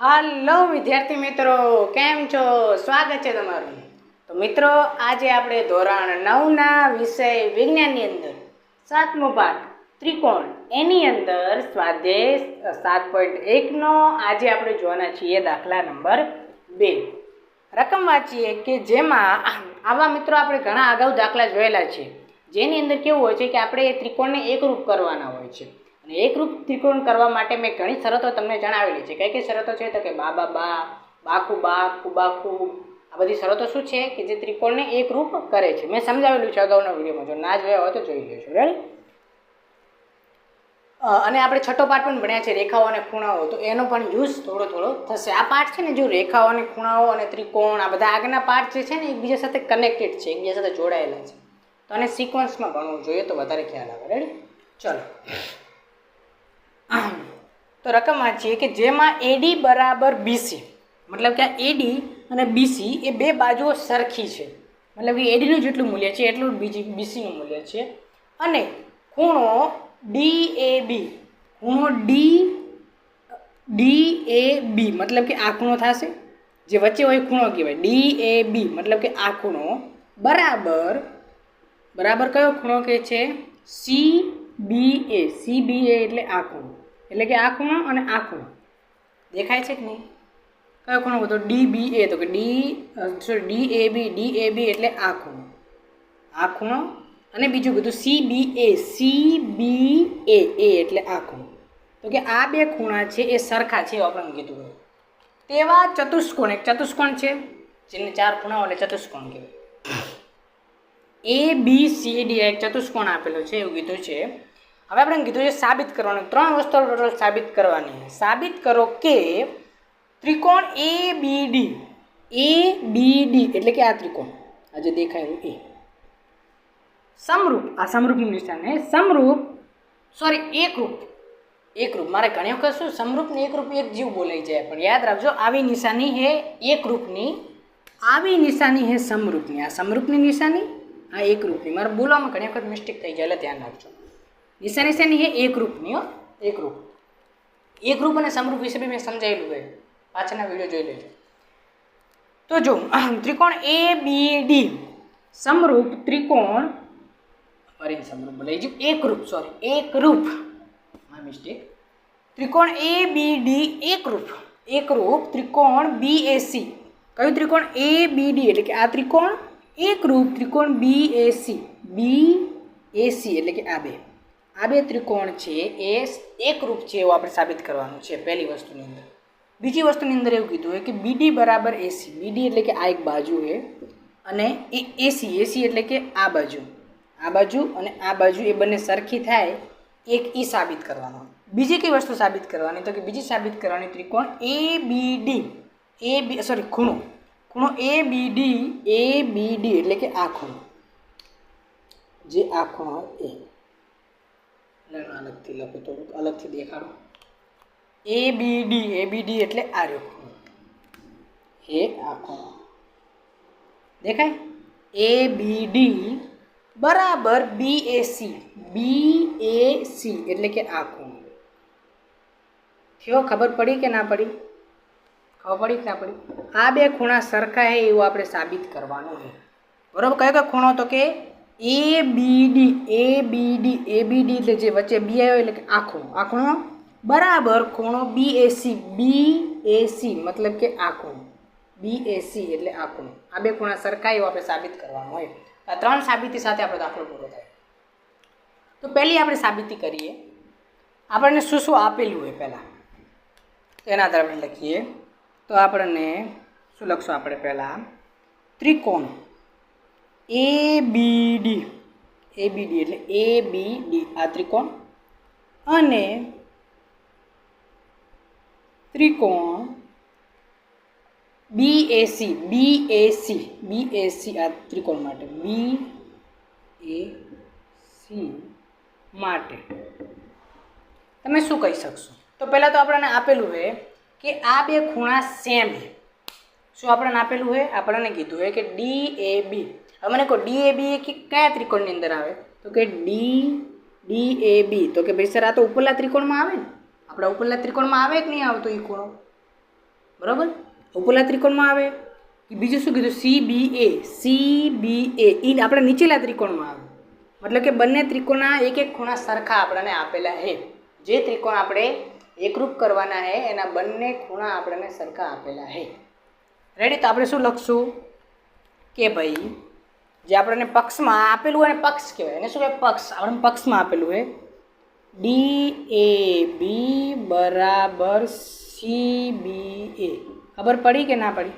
હાલો વિદ્યાર્થી મિત્રો, કેમ છો? સ્વાગત છે તમારું. તો મિત્રો, આજે આપણે ધોરણ નવના વિષય વિજ્ઞાનની અંદર સાતમો પાઠ ત્રિકોણ. એની અંદર સ્વાધ્યાય સાત પોઈન્ટ એકનો આજે આપણે જોવાના છીએ દાખલા નંબર બે. રકમ વાંચીએ કે જેમાં આવા મિત્રો આપણે ઘણા અગાઉ દાખલા જોયેલા છે. જેની અંદર કેવું હોય છે કે આપણે એ ત્રિકોણને એકરૂપ કરવાના હોય છે. અને એકરૂપ ત્રિકોણ કરવા માટે મેં ઘણી શરતો તમને જણાવેલી છે. કઈ કઈ શરતો છે? તો કે બા બા બા બાખુ બા ખુબા ખૂબ આ બધી શરતો શું છે? કે જે ત્રિકોણને એકરૂપ કરે છે. મેં સમજાવેલું છે અગાઉના વિડીયોમાં. જો ના જોયા હોય તો જોઈ લેજો. અ, અને આપણે છઠ્ઠો પાઠ પણ ભણ્યા છે રેખાઓ અને ખૂણાઓ. તો એનો પણ યુઝ થોડો થોડો થશે. આ પાઠ છે ને જો રેખાઓ અને ખૂણાઓ અને ત્રિકોણ આ બધા આગળના પાઠ જે છે ને એકબીજા સાથે કનેક્ટેડ છે એકબીજા સાથે જોડાયેલા છે. તો આને સિક્વન્સમાં ભણવું જોઈએ તો વધારે ખ્યાલ આવે. રેડી ચલો. તો રકમ વાંચીએ કે જેમાં એડી બરાબર બીસી મતલબ કે આ એડી અને બીસી એ બે બાજુઓ સરખી છે. મતલબ કે એડીનું જેટલું મૂલ્ય છે, એટલું બીજી બીસીનું મૂલ્ય છે. અને ખૂણો ડી એ બી ખૂણો ડી ડી એ બી મતલબ કે આ ખૂણો થશે. જે વચ્ચે હોય ખૂણો કહેવાય. ડી એ બી મતલબ કે આ ખૂણો બરાબર બરાબર કયો ખૂણો કે છે? C B A C B એ એટલે આ ખૂણો. એટલે કે આ ખૂણો અને આ ખૂણો. દેખાય છે કે નહીં? કયો ખૂણો બધો? ડી બી એ તો કે D sorry D A B D A B એટલે આ ખૂણો. આ ખૂણો અને બીજું બધું C B A C B એ એ એટલે આ ખૂણો. તો કે આ બે ખૂણા છે એ સરખા છે એવું આપણે કીધું તેવા ચતુષ્કોણ, એક ચતુષ્કોણ છે, જેને ચાર ખૂણાઓ એટલે ચતુષ્કોણ કહેવાય. એ બી સી ડી એક ચતુષ્કોણ આપેલો છે, એવું કીધું છે. હવે આપણે કીધું છે સાબિત કરવાનું. ત્રણ વસ્તુ ટોટલ સાબિત કરવાની. સાબિત કરો કે ત્રિકોણ એ B D A B D એટલે કે આ ત્રિકોણ. આ જે દેખાયું એ. સમરૂપ. આ સમરૂપનું નિશાન હે. સમરૂપ. સોરી એકરૂપ. એકરૂપ. મારે ઘણી વખત શું સમરૂપ ને એકરૂપ એક જીવ બોલાઈ જાય. પણ યાદ રાખજો, આવી નિશાની હે એકરૂપની. આવી નિશાની હે સમરૂપની. આ સમરૂપની નિશાની, આ એકરૂપની. મારે બોલવામાં ઘણી વખત મિસ્ટેક થઈ જાય, એટલે ધ્યાન રાખજો. નિશાની શેની હે એકરૂપની હો એકરૂપ એકરૂપ અને સમરૂપ વિશે બી મેં સમજાવેલું હોય. પાછળના વીડિયો જોઈ લેજો. તો જો ત્રિકોણ એ બી ડી સમરૂપ ત્રિકોણ, ફરી સમરૂપ લઈ ગયું એકરૂપ સોરી એકરૂપ માય મિસ્ટેક ત્રિકોણ એ બી ડી એકરૂપ એકરૂપ ત્રિકોણ બી એ સી કયું ત્રિકોણ? એ બી ડી એટલે કે આ ત્રિકોણ એકરૂપ ત્રિકોણ B A C B A C એટલે કે આ બે. આ બે ત્રિકોણ છે એ એકરૂપ છે એવું આપણે સાબિત કરવાનું છે પહેલી વસ્તુની અંદર. બીજી વસ્તુની અંદર એવું કીધું હોય કે બીડી બરાબર એસી બીડી એટલે કે આ એક બાજુ એ અને એ એસી એસી એટલે કે આ બાજુ. આ બાજુ અને આ બાજુ એ બંને સરખી થાય એક એ સાબિત કરવાનો. બીજી કઈ વસ્તુ સાબિત કરવાની? તો કે બીજી સાબિત કરવાની ત્રિકોણ એ B D A B sorry ખૂણો. ખૂણો એ B D A B D એટલે કે આ ખૂણો. જે આ ખૂણો એ. એટલે અલગથી લખો, થોડુંક અલગથી દેખાડો. એ B D A B D એટલે આ રહ્યો એ આ ખૂણો. દેખાય? એ બી ડી બરાબર બી A C B A C એટલે કે આ ખૂણો. થયો? ખબર પડી કે ના પડી? ખબર પડી કે ના પડી? આ બે ખૂણા સરખા હે એવું આપણે સાબિત કરવાનું છે બરાબર? કયો કયો ખૂણો તો કે A B D A B D A B D એટલે જે વચ્ચે બી આવ્યો એટલે કે આ ખૂણો બરાબર ખૂણો બી એ બી એ સી મતલબ કે આ ખૂણો બી એ એટલે આ આ બે ખૂણા સરખા એવું આપણે સાબિત કરવાનું હોય. આ ત્રણ સાબિતી સાથે આપણો દાખલો પૂરો થાય. તો પહેલી આપણે સાબિતી કરીએ. આપણને શું શું આપેલું હોય પહેલાં? એના આધારે આપણે લખીએ. તો આપણને શું લખશું આપણે પહેલાં? ત્રિકોણ. એ B D A B D એટલે એ બી ડી આ ત્રિકોણ. અને ત્રિકોણ B A C B A C B A C આ ત્રિકોણ માટે. બી એ સી માટે. તમે શું કહી શકશો? તો પહેલાં તો આપણને આપેલું છે કે આ બે ખૂણા સેમ છે શું આપણને આપેલું છે આપણને કીધું છે કે ડી એ બી હવે મને કહો ડી એ બી એ કયા ત્રિકોણની અંદર આવે? તો કે ડી ડી એ બી તો કે ભાઈ, સર, આ તો ઉપરલા ત્રિકોણમાં આવે ને? આપણા ઉપરલા ત્રિકોણમાં આવે કે નહીં આવતો એ ખૂણો? બરાબર? ઉપરલા ત્રિકોણમાં આવે. બીજું શું કીધું? C B A C B એ ઈ આપણે નીચેલા ત્રિકોણમાં આવે. મતલબ કે બંને ત્રિકોણના એક એક ખૂણા સરખા આપણને આપેલા છે જે ત્રિકોણ આપણે એકરૂપ કરવાના છે એના બંને ખૂણા આપણને સરખા આપેલા છે રેડી તો આપણે શું લખશું? કે ભાઈ જે આપણને પક્ષમાં આપેલું હોય ને પક્ષ કહેવાય. એને શું કહેવાય? પક્ષ. આપણને પક્ષમાં આપેલું હોય. ડી એ બી બરાબર સી બી એ ખબર પડી કે ના પડી?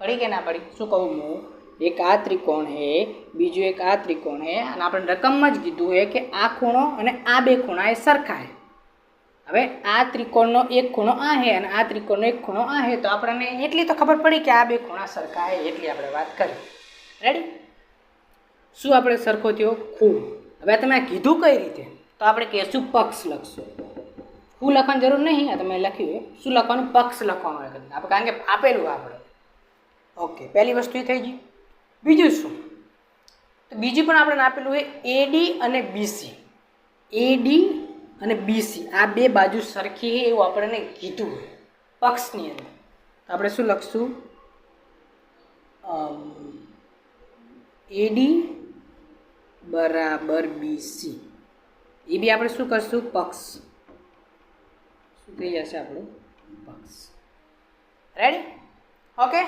પડી કે ના પડી? શું કહું હું? એક આ ત્રિકોણ હે, બીજું એક આ ત્રિકોણ હે, અને આપણે રકમમાં જ કીધું છે કે આ ખૂણો અને આ બે ખૂણા એ સરખા હે. હવે આ ત્રિકોણનો એક ખૂણો આ હે અને આ ત્રિકોણનો એક ખૂણો આ હે. તો આપણને એટલી તો ખબર પડી કે આ બે ખૂણા સરખા હે, એટલી આપણે વાત કરી. રેડી શું આપણે સરખો થયો? ખૂ હવે તમે કીધું કઈ રીતે? તો આપણે કહીશું પક્ષ લખશું. હું લખવાની જરૂર નહીં, આ તમે લખ્યું શું લખવાનું? પક્ષ લખવાનું હોય આપણે કારણ કે આપેલું આપણે. ઓકે, પહેલી વસ્તુ એ થઈ ગઈ. બીજું શું? તો બીજું પણ આપણે આપેલું છે એડી અને બીસી એડી અને બીસી આ બે બાજુ સરખી છે એવું આપણને કીધું હોય. પક્ષની અંદર. તો આપણે શું લખશું? એડી બરાબર બીસી એ બી આપણે શું કરશું? પક્ષ. શું થઈ જશે આપણું? પક્ષ. રેડી ઓકે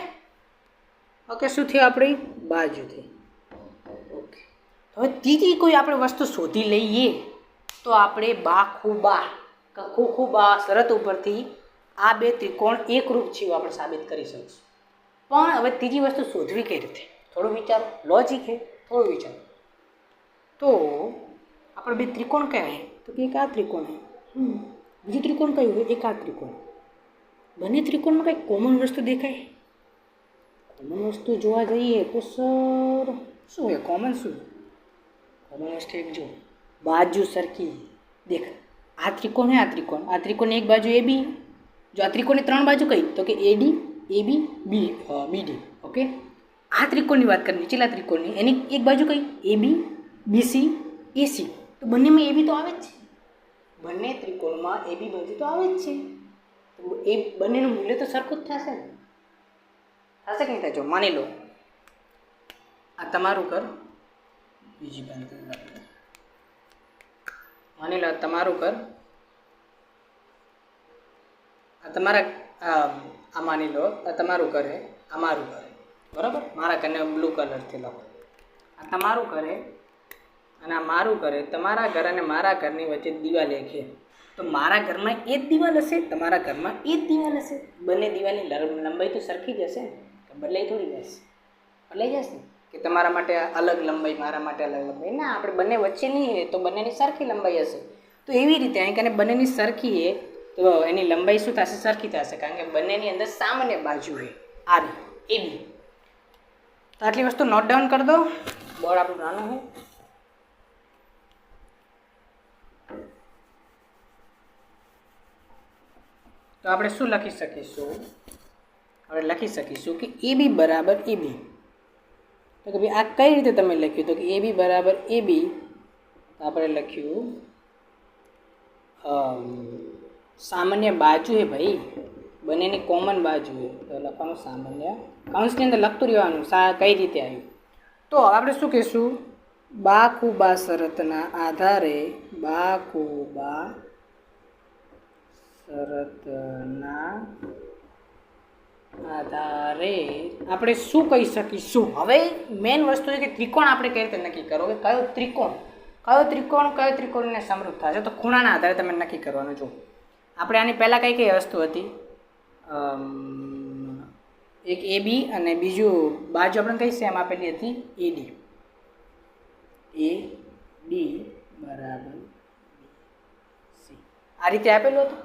ઓકે શું થયું આપણી? બાજુથી. ઓકે હવે ત્રીજી કોઈ આપણે વસ્તુ શોધી લઈએ, તો આપણે બા ખૂબા ખૂબા શરત ઉપરથી આ બે ત્રિકોણ એકરૂપ છે એવું આપણે સાબિત કરી શકીશું. પણ હવે ત્રીજી વસ્તુ શોધવી કઈ રીતે? થોડું વિચારો. લોજિક છે થોડું વિચારો. તો આપણે બે ત્રિકોણ કયા છે તો કે એક આ ત્રિકોણ છે હમ. બીજું ત્રિકોણ કયું હોય એક આ ત્રિકોણ બંને ત્રિકોણમાં કંઈક કોમન વસ્તુ દેખાય કોમન વસ્તુ જોવા જઈએ તો સર શું હોય કોમન શું કોમન વસ્તુ એક જો બાજુ સરખી દેખ આ ત્રિકોણ હે આ ત્રિકોણ આ ત્રિકોણની એક બાજુ એ બી જો આ ત્રિકોણની ત્રણ બાજુ કઈ તો કે એડી એ બી બી બીડી ઓકે આ ત્રિકોણની વાત કરીએ નીચેલા ત્રિકોણની એની એક બાજુ કઈ એ બી બીસી? એસી. તો બંનેમાં એ બી તો આવે જ છે. બંને ત્રિકોણમાં એ બી બાજુ તો આવે જ છે. તો એ બંનેનું મૂલ્ય તો સરખું જ થશે ને? થશે કે નહીં થાય જો માની લો. આ તમારું ઘર બીજી બાજુ માની લો તમારું ઘર આ તમારા આ આ માની લો આ તમારું ઘર હે આ મારું ઘર હે. બરાબર? મારા ઘરને બ્લુ કલરથી લખો. આ તમારું ઘર હે અને આ મારું ઘર તમારા ઘર અને મારા ઘરની વચ્ચે દિવાલ એક તો મારા ઘરમાં એ જ દિવાલ હશે, તમારા ઘરમાં એ જ દિવાલ હશે. બંને દિવાલની લંબાઈ તો સરખી જ હશે ને? બદલાઈ થોડી જશે બદલાઈ જશે કે તમારા માટે અલગ લંબાઈ, મારા માટે અલગ લંબાઈ? ના, આપણે બંને વચ્ચે નહીં હોય તો બંનેની સરખી લંબાઈ હશે. તો એવી રીતે અહીં કને બંનેની સરખી હે તો એની લંબાઈ શું થશે? સરખી થશે. કારણ કે બંનેની અંદર સામાન્ય બાજુ છે. આ બી એ બી. આટલી વસ્તુ નોટ ડાઉન કરી દો. બોર્ડ આપણું નાનું છે. તો આપણે શું લખી શકીશું? આપણે લખી શકીશું કે એ બી બરાબર એ બી. તો કે ભાઈ આ કઈ રીતે તમે લખ્યું? તો કે એ બી બરાબર એ બી આપણે લખ્યું સામાન્ય બાજુ છે ભાઈ. બંનેની કોમન બાજુ છે તો લખવાનું સામાન્ય. કાઉન્સની અંદર લખતું રહેવાનું, સા, કઈ રીતે આવ્યું? તો આપણે શું કહીશું? બા કુબા શરતના આધારે બા કુબા શરતના આધારે આપણે શું કહી શકીશું? હવે મેઇન વસ્તુ છે કે ત્રિકોણ આપણે કઈ રીતે નક્કી કરો કે કયો ત્રિકોણ? કયો ત્રિકોણ, કયો ત્રિકોણને સમૃદ્ધ થશે તો ખૂણાના આધારે તમે નક્કી કરવાનું. જો આપણે આની પહેલાં કઈ કઈ વસ્તુ હતી? એક એ બી અને બીજું બાજુ આપણે કઈ સેમ આપેલી હતી? એ ડી એ ડી બરાબર સી આ રીતે આપેલું હતું?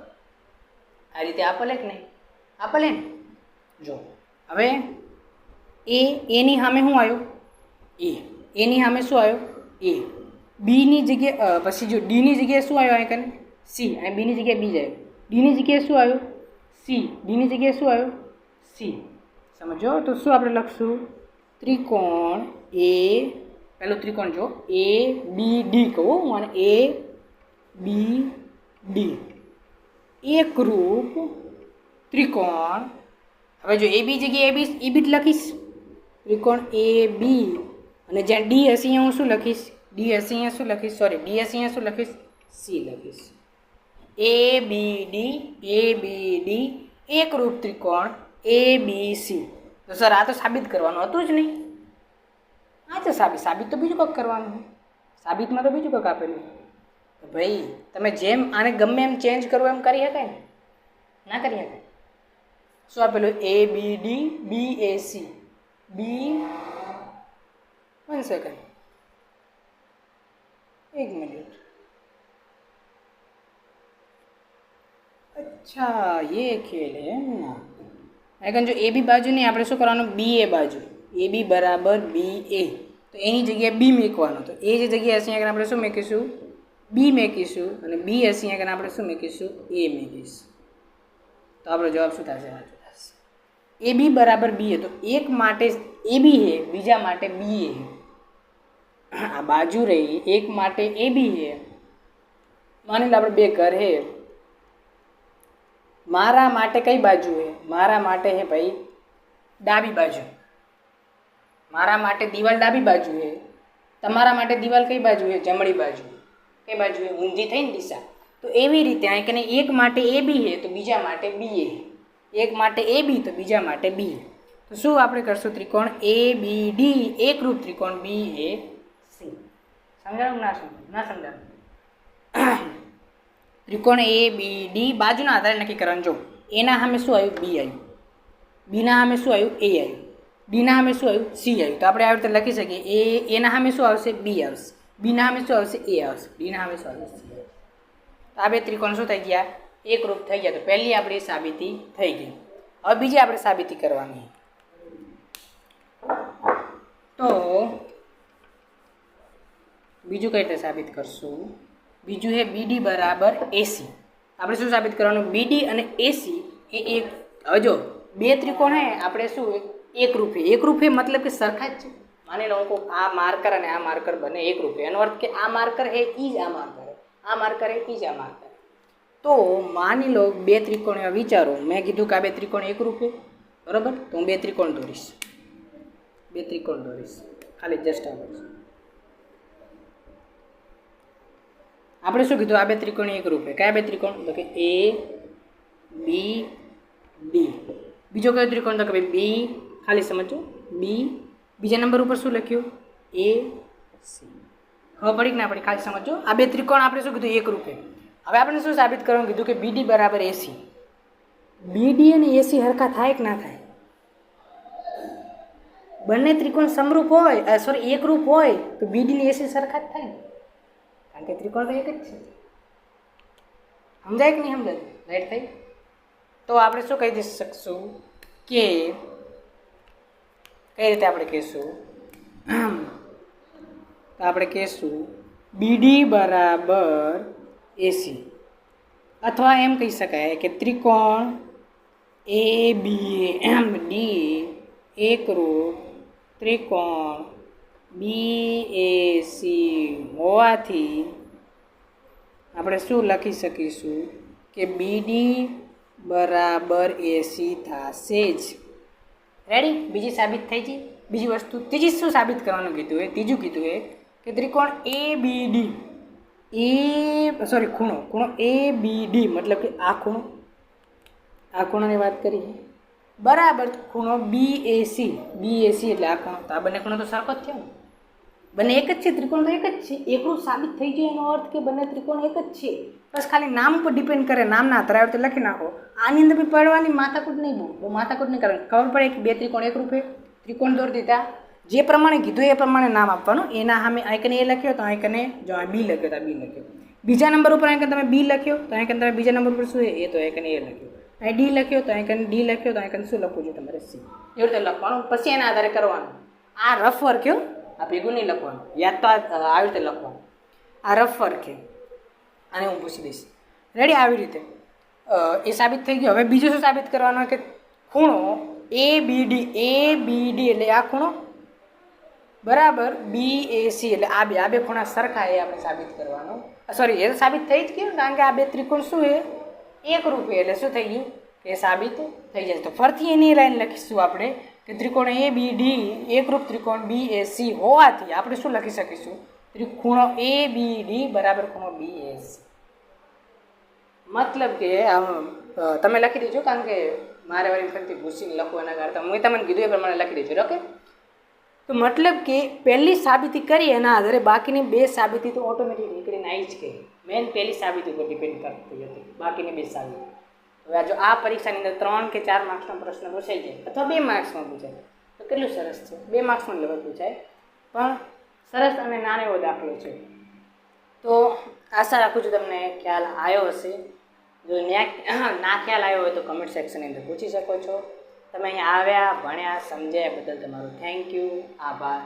આ રીતે આપેલે કે નહીં? આપેલે ને? જો, હવે એ, એની સામે શું આવ્યું? એ. એની સામે શું આવ્યું? એ. બીની જગ્યાએ પછી જો, ડીની જગ્યાએ શું આવ્યું અહીં કને? સી. અને બીની જગ્યાએ બી જ આવ્યું. ડીની જગ્યાએ શું આવ્યું? સી. ડીની જગ્યાએ શું આવ્યું? સી. સમજો? તો શું આપણે લખશું? ત્રિકોણ એ, પહેલું ત્રિકોણ જો, એ, બી, ડી કહું અને એ, બી, ડી. એકરૂપ ત્રિકોણ. હવે જો એ બી જગ્યાએ એ બી એ બી જ લખીશ. ત્રિકોણ એ બી. અને જ્યાં ડી હશે અહીંયા હું શું લખીશ? ડી હશે અહીંયા શું લખીશ? સોરી ડી હશે અહીંયા શું લખીશ? સી લખીશ. એ B D, A B D એકરૂપ ત્રિકોણ, એ બી સી. તો સર, આ તો સાબિત કરવાનું હતું જ નહીં. આ તો સાબિત સાબિત તો બીજું કંઈક કરવાનું સાબિતમાં તો બીજું કંઈક આપેલું ભાઈ, તમે જેમ આને ગમે એમ ચેન્જ કરો એમ કરી શકાય ને? ના કરી શકાય. શું આપેલું? A B D B A C B one second એક મિનિટ અચ્છા, એ ખેલ એમ ના? જો એ બી બાજુ નહીં, આપણે શું કરવાનું? બી એ બાજુ. એ બી બરાબર બી એ તો એની જગ્યાએ બી મેકવાનો. તો એ જ જગ્યા હશે આપણે શું મેકીશું? બી મેકીશું અને બી હશે આગળ આપણે શું મેકીશું? એ મેકીશું. તો આપણો જવાબ શું થશે? સાચું થશે. એ બી બરાબર બી એ. તો એક માટે એ બી હે બીજા માટે બી એ આ બાજુ રહી, એક માટે એ બી હે માની લો આપણે બે ઘર હે મારા માટે કઈ બાજુ હે મારા માટે હે ભાઈ, ડાબી બાજુ. મારા માટે દિવાલ ડાબી બાજુ હે તમારા માટે દિવાલ કઈ બાજુ હે જમણી બાજુ. કઈ જોઈએ ઊંધી થઈને દિશા તો એવી રીતે આ કે એક માટે એ બી હે, તો બીજા માટે બી એ એક માટે એ બી, તો બીજા માટે બી તો શું આપણે કરશું? ત્રિકોણ એ, બી, ડી, એકરૂપ ત્રિકોણ બી એ સી. સમજાણું? ના સમજાણું. ના સમજાણું. ત્રિકોણ એ, બી, ડી, બાજુના આધારે નક્કી કરવાનું. જો, એના સામે શું આવ્યું? બી આવ્યું. બીના સામે શું આવ્યું? એ આવ્યું. ડીના સામે શું આવ્યું? સી આવ્યું. તો આપણે આવી રીતે લખી શકીએ. એ, એના સામે શું આવશે? બી આવશે. બીના શું આવશે એ આવશે. ડીના સામે શું આવશે આ બે ત્રિકોણ શું થઈ ગયા? એકરૂપ થઈ ગયા. તો પહેલી આપણી સાબિતી થઈ ગઈ. હવે બીજી આપણે સાબિતી કરવાની. તો બીજું કઈ રીતે સાબિત કરશું? બીજું છે બીડી બરાબર એસી આપણે શું સાબિત કરવાનું? બીડી અને એસી એ એક હજો બે ત્રિકોણ હે આપણે શું એકરૂપ છે એક રૂપે મતલબ કે સરખા જ છે. માની લો હું આ માર્કર અને આ માર્કર બંને એકરૂપ રૂપે. એનો અર્થ કે આ માર્કર હે ઈ જ આ માર્કર આ માર્કર હે ઈ જ આ માર્કર તો માની લો બે ત્રિકોણ એવા વિચારો. મેં કીધું કે આ બે ત્રિકોણ એકરૂપ છે બરાબર? તો હું બે ત્રિકોણ દોરીશ. બે ત્રિકોણ દોરીશ. ખાલી જસ્ટ આ આપણે શું કીધું? આ બે ત્રિકોણ એક રૂપે. કયા બે ત્રિકોણ? તો કે એ બી ડી બીજો કયો ત્રિકોણ? તો કે ભાઈ બી ખાલી સમજો બી બીજા નંબર ઉપર શું લખ્યું? A C. ખબર પડી કે ના પડી? ખાલી સમજો આ બે ત્રિકોણ આપણે શું કીધું? એક રૂપે. હવે આપણે શું સાબિત કરવાનું? કીધું કે બીડી બરાબર એસી બીડી અને એસી હરખા થાય કે ના થાય? બંને ત્રિકોણ સમરૂપ હોય સોરી એકરૂપ હોય તો બીડી ને એસી સરખા જ થાય ને? કારણ કે ત્રિકોણ તો એક જ છે. સમજાય કે નહીં સમજાય રાઈટ થઈ તો આપણે શું કહી દઈ શકશું કે કઈ રીતે આપણે કહીશું? તો આપણે કહીશું બીડી બરાબર એસી અથવા એમ કહી શકાય કે ત્રિકોણ એ બી એમ ડી એકરૂપ ત્રિકોણ બી એ સી હોવાથી આપણે શું લખી શકીશું કે બીડી બરાબર એસી થશે જ. રેડી બીજી સાબિત થઈ ગઈ. બીજી વસ્તુ, ત્રીજી શું સાબિત કરવાનું કીધું એ? ત્રીજું કીધું એ કે ત્રિકોણ એ બી ડી એ સોરી ખૂણો. ખૂણો એ બી ડી મતલબ કે આ ખૂણો, આ ખૂણાની વાત કરીએ બરાબર, ખૂણો બી એસી બી એસી એટલે આ ખૂણો. તો આ બંને ખૂણો તો સરખો જ થયો ને? બંને એક જ છે ત્રિકોણ તો એક જ છે. એકલું સાબિત થઈ જાય એનો અર્થ કે બંને ત્રિકોણ એક જ છે. બસ ખાલી નામ ઉપર ડિપેન્ડ કરે, નામના આધારે આવે તો લખી નાખો. આની અંદર બી પડવાની માથાકૂટ નહીં બહુ બહુ માથાકૂટ નહીં કરવાની. ખબર પડે કે બે ત્રિકોણ એક રૂપે ત્રિકોણ દોરી દીધા. જે પ્રમાણે કીધું એ પ્રમાણે નામ આપવાનું. એના સામે આઈકને એ લખ્યો, તો આઈકને જો આ બી લખ્યો, તો બી લખ્યો. બીજા નંબર ઉપર આઈકન તમે બી લખ્યો, તો આઈકન તમે બીજા નંબર ઉપર શું એ તો આઈકને એ લખ્યો. અહીં ડી લખ્યો, તો આઈકન ડી લખ્યો, તો આઈકન શું લખવું જોઈએ તમારે? સી. એવી રીતે લખવાનું. પછી એના આધારે કરવાનું. આ રફ વર્ક આ ભેગું નહીં લખવાનું. યાદ તો આવી રીતે લખવાનું. આ રફ ફરકે અને હું પૂછી દઈશ. રેડી આવી રીતે. એ સાબિત થઈ ગયું. હવે બીજું શું સાબિત કરવાનું કે ખૂણો એ B D A B D એટલે આ ખૂણો? બરાબર. બી એ સી એટલે આ બે આ બે ખૂણા સરખા એ આપણે સાબિત કરવાનું. સોરી એ સાબિત થઈ જ ગયું કારણ કે આ બે ત્રિકોણ શું છે? એક રૂપે એટલે શું થઈ ગયું? એ સાબિત થઈ જશે તો ફરીથી એની લાઈન લખીશું આપણે. કે ત્રિકોણ એ બી ડી એકરૂપ ત્રિકોણ બી એ સી હોવાથી આપણે શું લખી શકીશું? ત્રિકોણ એ બી ડી બરાબર ખૂણો બી એ સી મતલબ કે તમે લખી દેજો કારણ કે મારે વાળી ફરીથી ભૂસીને લખવું એના કરતાં. મેં તમને કીધું એ પ્રમાણે લખી દેજો, ઓકે? તો મતલબ કે પહેલી સાબિતી કરી એના આધારે બાકીની બે સાબિતી તો ઓટોમેટિક નીકળીને આવી જ ગઈ. મેન પહેલી સાબિતી ઉપર ડિપેન્ડ કરતી હતી. બાકીની બે સાબિતી. હવે જો આ પરીક્ષાની અંદર ત્રણ કે ચાર માર્ક્સનો પ્રશ્ન પૂછાઈ જાય, અથવા બે માર્ક્સમાં પૂછાય, તો કેટલું સરસ છે? બે માર્ક્સમાં લેવલ પૂછાય. પણ સરસ અને નાનો એવો દાખલો છે. તો આશા રાખું છું તમને ખ્યાલ આવ્યો હશે. જો ના ખ્યાલ આવ્યો હોય તો કમેન્ટ સેક્શનની અંદર પૂછી શકો છો. તમે અહીંયા આવ્યા, ભણ્યા, સમજ્યા બદલ તમારો થેન્ક યુ આભાર.